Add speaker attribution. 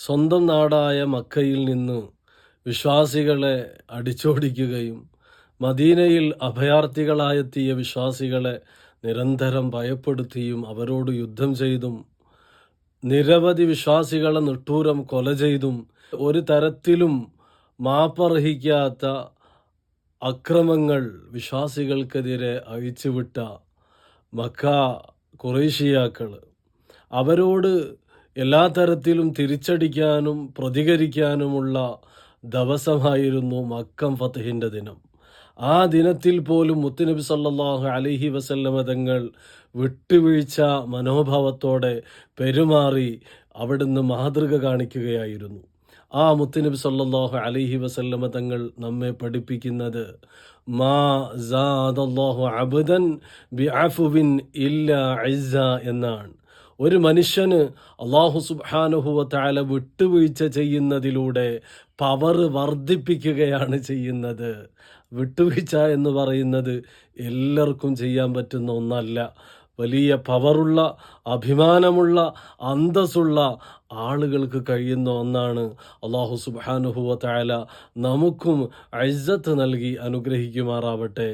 Speaker 1: സ്വന്തം നാടായ മക്കയിൽ നിന്ന് വിശ്വാസികളെ അടിച്ചോടിക്കുകയും മദീനയിൽ അഭയാർത്ഥികളായെത്തിയ വിശ്വാസികളെ നിരന്തരം ഭയപ്പെടുത്തിയും അവരോട് യുദ്ധം ചെയ്തും നിരവധി വിശ്വാസികളെ നിട്ടൂരം കൊല ചെയ്തും ഒരു തരത്തിലും മാപ്പർഹിക്കാത്ത അക്രമങ്ങൾ വിശ്വാസികൾക്കെതിരെ അഴിച്ചുവിട്ട മക്ക കുറേശിയാക്കൾ അവരോട് എല്ലാ തരത്തിലും തിരിച്ചടിക്കാനും പ്രതികരിക്കാനുമുള്ള ദിവസമായിരുന്നു മക്കം ഫത്തഹിന്റെ ദിനം. ആ ദിനത്തിൽ പോലും മുത്തുനബി സല്ലാഹു അലഹി വസല്ലമ തങ്ങൾ വിട്ടുവീഴ്ച മനോഭാവത്തോടെ പെരുമാറി അവിടുന്ന് മാതൃക കാണിക്കുകയായിരുന്നു. ആ മുത്തുനബി സല്ലാഹു അലഹി വസല്ലമ തങ്ങൾ നമ്മെ പഠിപ്പിക്കുന്നത് മാ അബുദൻ ബി ബിഅഫുവിൻ ഇല്ല എന്നാണ്. ഒരു മനുഷ്യന് അള്ളാഹു സുബ്ഹാനഹുവ തആല വിട്ടുവീഴ്ച ചെയ്യുന്നതിലൂടെ പവർ വർദ്ധിപ്പിക്കുകയാണ് ചെയ്യുന്നത്. വിട്ടുവീഴ്ച എന്ന് പറയുന്നത് എല്ലാവർക്കും ചെയ്യാൻ പറ്റുന്ന ഒന്നല്ല. വലിയ പവറുള്ള അഭിമാനമുള്ള അന്തസ്സുള്ള ആളുകൾക്ക് കഴിയുന്ന ഒന്നാണ് അള്ളാഹു സുബാനുഹുവ തആല നമുക്കും ഐസത്ത് നൽകി അനുഗ്രഹിക്കുമാറാവട്ടെ.